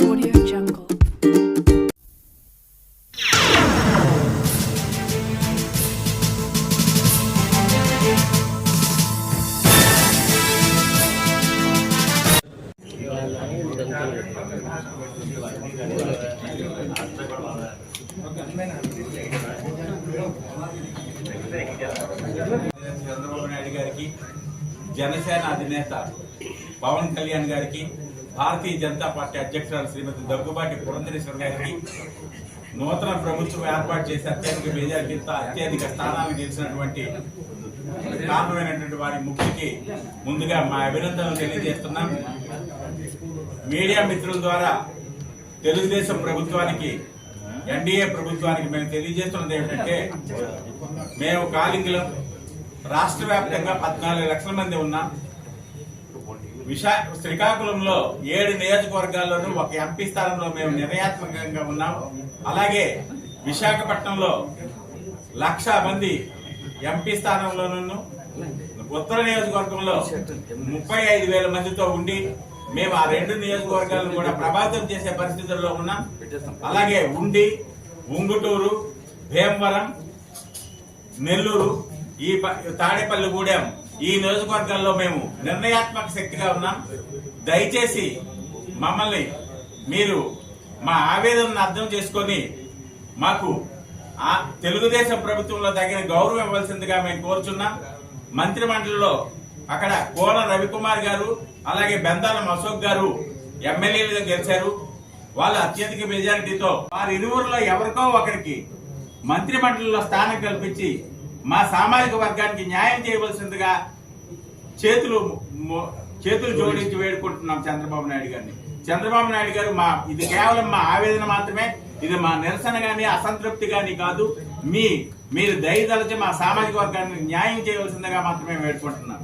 Audio Jungle. Chandrababu Naidu గారికి జనసేన అధినేత పవన్ కళ్యాణ్ గారికి భారతీయ జనతా పార్టీ అధ్యక్షురాలు శ్రీమతి దగ్గుబాటి పురంధరేశ్వర గారికి నూతన ప్రభుత్వం ఏర్పాటు చేసి అత్యధిక మెజార్టీతో అత్యధిక స్థానాలు గెలిచినటువంటి కారణమైనటువంటి వారి ముఖ్యకి ముందుగా మా అభినందనలు తెలియజేస్తున్నాం. మీడియా మిత్రుల ద్వారా తెలుగుదేశం ప్రభుత్వానికి ఎన్డీఏ ప్రభుత్వానికి మేము తెలియజేస్తున్నది ఏమిటంటే మేము కాలింగులం రాష్ట్ర వ్యాప్తంగా పద్నాలుగు లక్షల మంది ఉన్నాం. విశా శ్రీకాకుళంలో ఏడు నియోజకవర్గాల్లోనూ ఒక ఎంపీ స్థానంలో మేము నిర్ణయాత్మకంగా ఉన్నాం. అలాగే విశాఖపట్నంలో లక్ష మంది ఎంపీ స్థానంలోనూ ఉత్తర నియోజకవర్గంలో ముప్పై ఐదు వేల మందితో ఉండి మేము ఆ రెండు నియోజకవర్గాలను కూడా ప్రభావితం చేసే పరిస్థితుల్లో ఉన్నాం. అలాగే ఉండి ఉంగుటూరు భీమవరం నెల్లూరు ఈ తాడేపల్లిగూడెం ఈ నియోజకవర్గాల్లో మేము నిర్ణయాత్మక శక్తిగా ఉన్నాం. దయచేసి మమ్మల్ని మీరు మా ఆవేదనను అర్థం చేసుకొని మాకు ఆ తెలుగుదేశం ప్రభుత్వంలో తగిన గౌరవం ఇవ్వాల్సిందిగా మేము కోరుచున్నాం. మంత్రి మండలిలో అక్కడ కోన రవికుమార్ గారు అలాగే బెందాలం అశోక్ గారు ఎమ్మెల్యేలుగా గెలిచారు. వాళ్ళు అత్యధిక మెజారిటీతో వారి ఇరువురిలో ఎవరికో ఒకరికి మంత్రి మండలిలో స్థానం కల్పించి మా సామాజిక వర్గానికి న్యాయం చేయవలసిందిగా చేతులు చేతులు జోడించి వేడుకుంటున్నాం చంద్రబాబు నాయుడు గారిని. చంద్రబాబు నాయుడు గారు మా ఇది కేవలం మా ఆవేదన మాత్రమే ఇది మా నిరసన గాని అసంతృప్తి గాని కాదు. మీ మీరు దయదలచి మా సామాజిక వర్గానికి న్యాయం చేయవలసిందిగా మాత్రమే వేడుకుంటున్నాం.